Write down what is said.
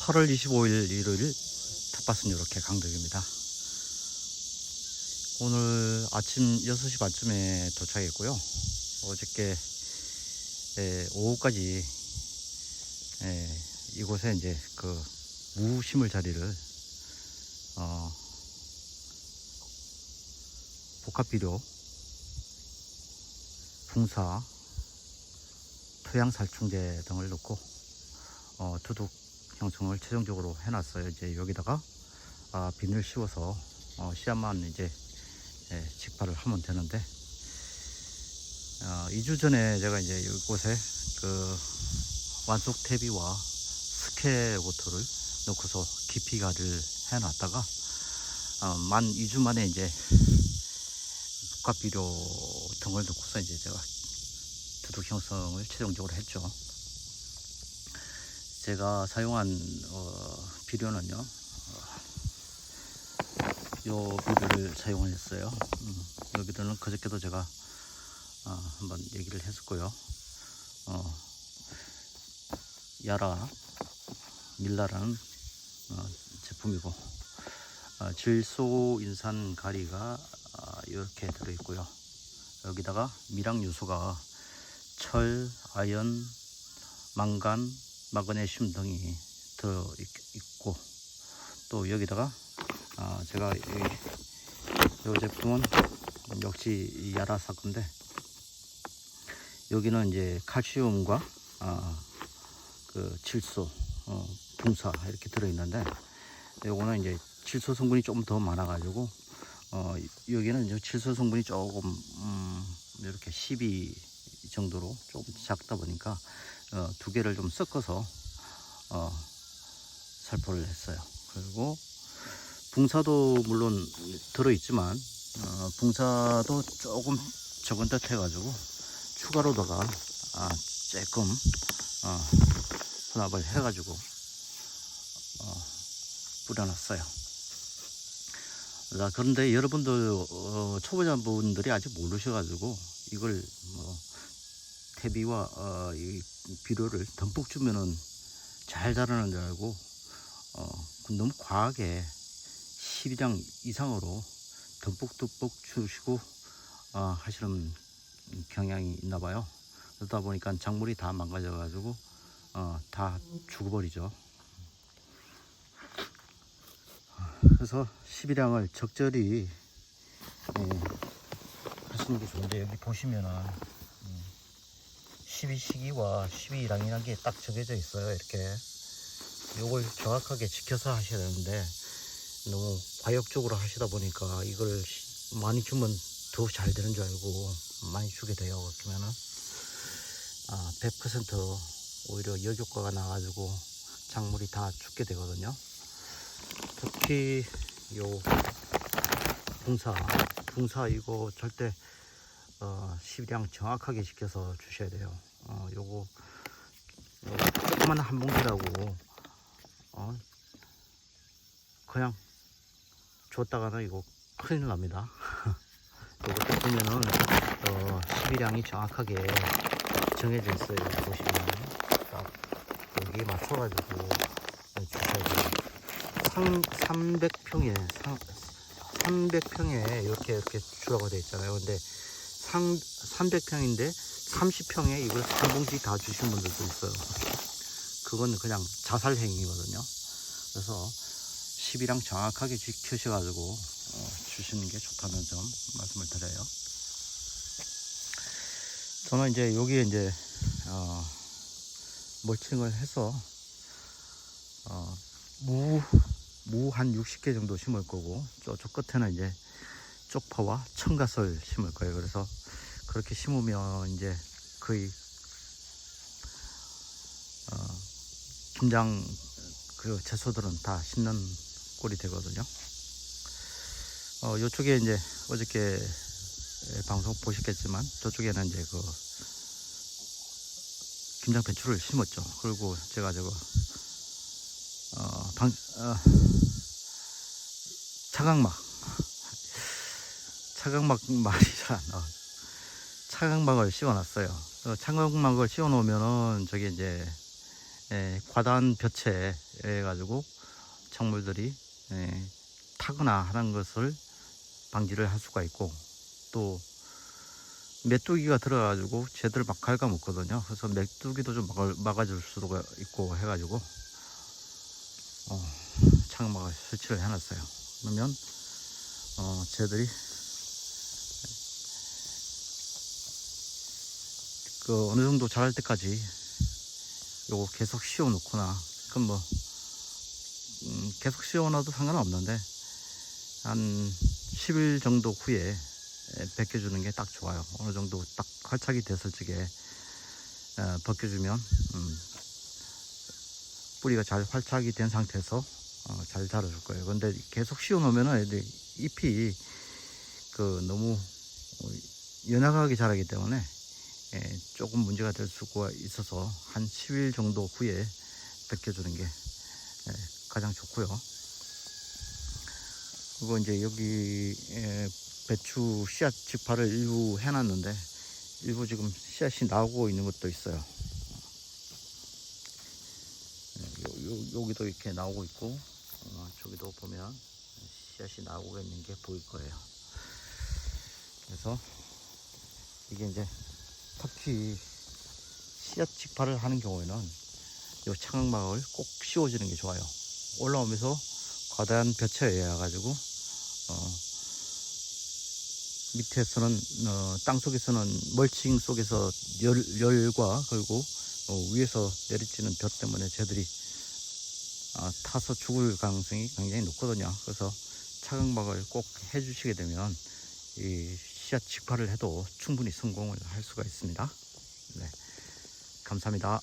8월 25일 일요일 텃밭은 이렇게 강덕입니다. 오늘 아침 6시 반쯤에 도착했고요. 어저께 에, 오후까지 에, 이곳에 이제 그 무심을 자리를 어, 복합비료, 붕사, 토양살충제 등을 넣고 어, 두둑 형성을 최종적으로 해놨어요. 이제 여기다가 아, 비늘 씌워서 어, 씨앗만 이제 예, 직파를 하면 되는데 어, 2주 전에 제가 이제 이곳에 그 완숙 퇴비와 스케 워터를 넣고서 깊이 가를 해놨다가 어, 만 2주 만에 이제 복합 비료 등을 넣고서 이제 제가 두둑 형성을 최종적으로 했죠. 제가 사용한 어, 비료는요. 어, 요 비료를 사용했어요. 음, 여기들은 그저께도 제가 어, 한번 얘기를 했었고요. 어, 야라 밀라라는 어, 제품이고 어, 질소 인산 가리가 어, 이렇게 들어있고요. 여기다가 미량 요소가 철, 아연, 망간, 마그네슘 등이 들어 있- 있고 또 여기다가 아, 제가 이, 이 제품은 역시 이 야라사 건데 여기는 이제 칼슘과 아, 그 질소, 어, 붕사 이렇게 들어 있는데 요거는 이제 질소 성분이 좀더 많아 가지고 어, 여기는 이제 질소 성분이 조금 음, 이렇게 12 정도로 조금 작다 보니까 어, 두 개를 좀 섞어서 어, 살포를 했어요. 그리고 붕사도 물론 들어있지만 어, 붕사도 조금 적은 듯 해가지고 추가로다가 아, 조금 어, 혼합을 해가지고 어, 뿌려놨어요. 자, 그런데 여러분들 어, 초보자분들이 아직 모르셔가지고 이걸 뭐 퇴비와 어, 이 비료를 듬뿍 주면은 잘 자라는 줄 알고 어, 그 너무 과하게 12장 이상으로 듬뿍듬뿍 주시고 어, 하시는 경향이 있나 봐요. 그러다 보니까 작물이 다 망가져 가지고 어, 다 죽어버리죠. 그래서 12량을 적절히 예, 하시는 게 좋은데 여기 보시면은 12시기와 12량이라는 게 딱 정해져 있어요. 이렇게 요걸 정확하게 지켜서 하셔야 되는데 너무 과욕적으로 하시다 보니까 이걸 시- 많이 주면 더 잘 되는 줄 알고 많이 주게 돼요. 그러면은 아, 100% 오히려 역효과가 나가지고 작물이 다 죽게 되거든요. 특히 요 붕사, 붕사 이거 절대 어, 시량 정확하게 지켜서 주셔야 돼요. 어, 요거, 요거 조그만 한 봉지라고 어, 그냥 줬다가는 이거 큰일 납니다. 요거 딱 보면은 어, 시비량이 정확하게 정해져 있어요. 보시면 딱 여기에 맞춰가지고 주셔야 돼요. 300평에 300평에 이렇게 이렇게 주라고 되어 있잖아요. 근데 300평인데 30평에 이걸 한 봉지 다 주신 분들도 있어요. 그건 그냥 자살 행위거든요. 그래서 10이랑 정확하게 지켜셔가지고 어, 주시는 게 좋다는 점 말씀을 드려요. 저는 이제 여기에 이제 어, 멀칭을 해서 어, 무, 무 한 60개 정도 심을 거고 저쪽 끝에는 이제 쪽파와 청가설 심을 거예요. 그래서 그렇게 심으면 이제 거의 어, 김장 그 채소들은 다 심는 꼴이 되거든요. 어, 요쪽에 이제 어저께 방송 보셨겠지만 저쪽에는 이제 그 김장 배추를 심었죠. 그리고 제가 저거 어, 방, 어, 차각막 차각막 말이 잘 안 나와. 차각막을 씌워놨어요. 어, 차각막을 씌워놓으면은 저게 이제 에, 과단 볕에 해가지고 작물들이 예, 타거나 하는 것을 방지를 할 수가 있고 또 메뚜기가 들어가지고 쟤들 막 갉아먹거든요. 그래서 메뚜기도 좀 막아, 막아줄 수가 있고 해가지고 어, 창막을 설치를 해놨어요. 그러면 어, 쟤들이 그 어느 정도 자랄 때까지 요거 계속 씌워 놓거나 그럼 뭐 음, 계속 씌워 놔도 상관은 없는데 한 10일 정도 후에 에, 벗겨주는 게 딱 좋아요. 어느 정도 딱 활착이 됐을 적에 에, 벗겨주면 음, 뿌리가 잘 활착이 된 상태에서 어, 잘 자라줄 거예요. 근데 계속 씌워 놓으면은 애들이 잎이 그 너무 어, 연약하게 자라기 때문에 예, 조금 문제가 될 수가 있어서 한 10일 정도 후에 벗겨주는 게 예, 가장 좋고요. 그리고 이제 여기 예, 배추 씨앗 직파를 일부 해놨는데 일부 지금 씨앗이 나오고 있는 것도 있어요. 예, 여기도 이렇게 나오고 있고 어, 저기도 보면 씨앗이 나오고 있는 게 보일 거예요. 그래서 이게 이제 특히 씨앗 직파를 하는 경우에는 요 창막을 꼭 씌워주는 게 좋아요. 올라오면서 과다한 볕에 의해 가지고 어, 밑에서는 어, 땅 속에서는 멀칭 속에서 열, 열과 그리고 어, 위에서 내리치는 볕 때문에 쟤들이 아, 타서 죽을 가능성이 굉장히 높거든요. 그래서 차광막을 꼭 해주시게 되면 이 씨앗 직파를 해도 충분히 성공을 할 수가 있습니다. 네, 감사합니다.